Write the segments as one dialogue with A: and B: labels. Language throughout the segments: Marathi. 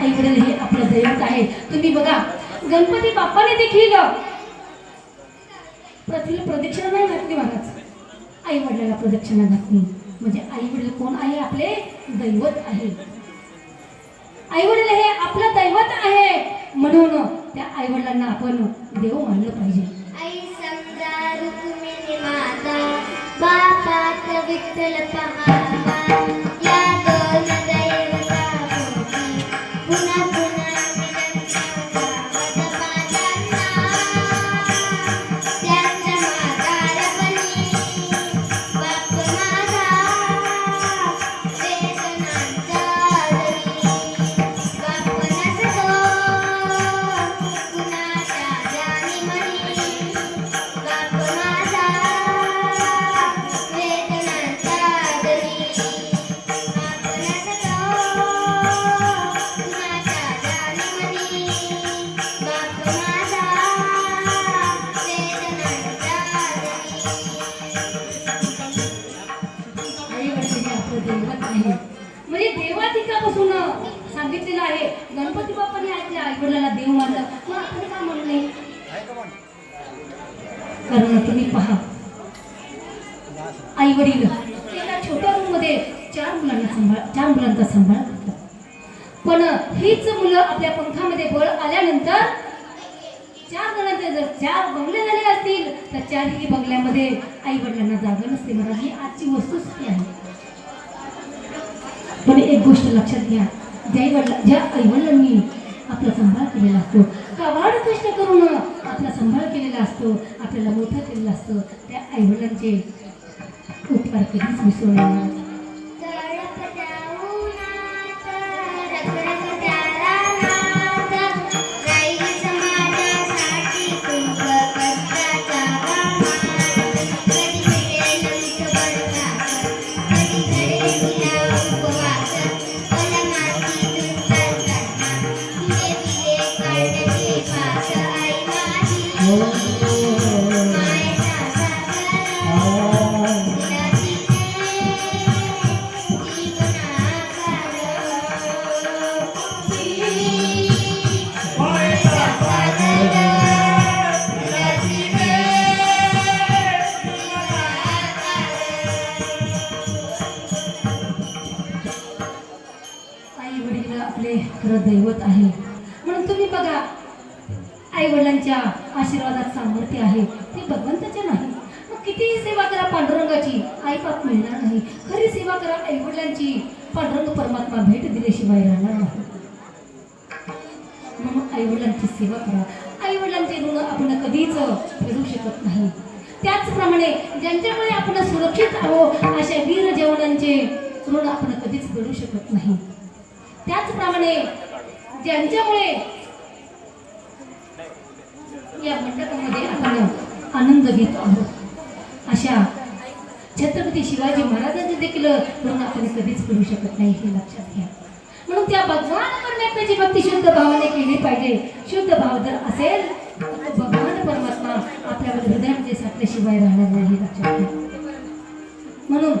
A: आई वडील हे आपलं दैवत आहे. तुम्ही बघा गणपती बाप्पाने देखील पृथ्वीला प्रदक्षिणा नाही घातली महाराज. आई वडिलाला प्रदक्षिणा घातली. म्हणजे आई वडील कोण आहे? आपले दैवत आहे. आई वडील हे आपलं दैवत आहे. म्हणून त्या आई वडिलांना आपण देव मानलं पाहिजे.
B: आई समजा रुक्मिणी माता बापात विठ्ठल
A: पहा म्हणजे देवाधिकापासून सांगितलेलं आहे. गणपती बाप्पाने आपल्या आई वडिलाला देव मानलं. मग आपण का म्हणू नये कारण तुम्ही पहा. आई वडील एका छोट्या रूममध्ये चार मुलांना सांभाळ चार मुलांचा सांभाळ करतात. पण हीच मुलं आपल्या पंखामध्ये बळ आल्यानंतर चार जणांचे जर चार बंगले झाले असतील तर चारही बंगल्यामध्ये आई वडिलांना जागा नसते मला ही आजची वस्तुस्थिती आहे. पण एक गोष्ट लक्षात घ्या. ज्या वडिला ज्या आईवडिलांनी आपला सांभाळ केलेला असतो कवाड कष्ट करून आपला सांभाळ केलेला असतो आपल्याला मोठा केलेलं असतं त्या आईवडिलांचे उपकार कधीच विसरणार वडील खरं दैवत आहे. म्हणून तुम्ही बघा आई वडिलांच्या आशीर्वादात सामर्थ्य आहे. ते भगवंताच्या नाही. मग कितीही सेवा करा पांडुरंगाची आई बाप मिळणार नाही. खरी सेवा करा आई वडिलांची पांडुरंग परमात्मा भेट दिल्याशिवाय राहणार नाही. म्हणून आई वडिलांची सेवा करा. आई वडिलांचे ऋण आपण कधीच फेडू शकत नाही. त्याचप्रमाणे ज्यांच्यामुळे आपण सुरक्षित आहो अशा वीर जवानांचे ऋण आपण कधीच फेडू शकत नाही. त्याचप्रमाणे ज्यांच्यामुळे या मंडपामध्ये आपण आनंद घेत आहोत. अशा छत्रपती शिवाजी महाराजांचे देखील ऋण आपण कधीच करू शकत नाही हे लक्षात घ्या. म्हणून त्या भगवान परमात्म्याची भक्ती शुद्ध भावाने केली पाहिजे. शुद्ध भाव जर असेल तर भगवान परमात्मा आपल्यावर हृदयामध्ये साठल्याशिवाय राहणार नाही हे लक्षात घ्या. म्हणून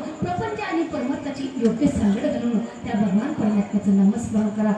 A: आणि परमात्माची योग्य सांगड घालून त्या भगवान परमात्म्याचं नमस्मरण करा.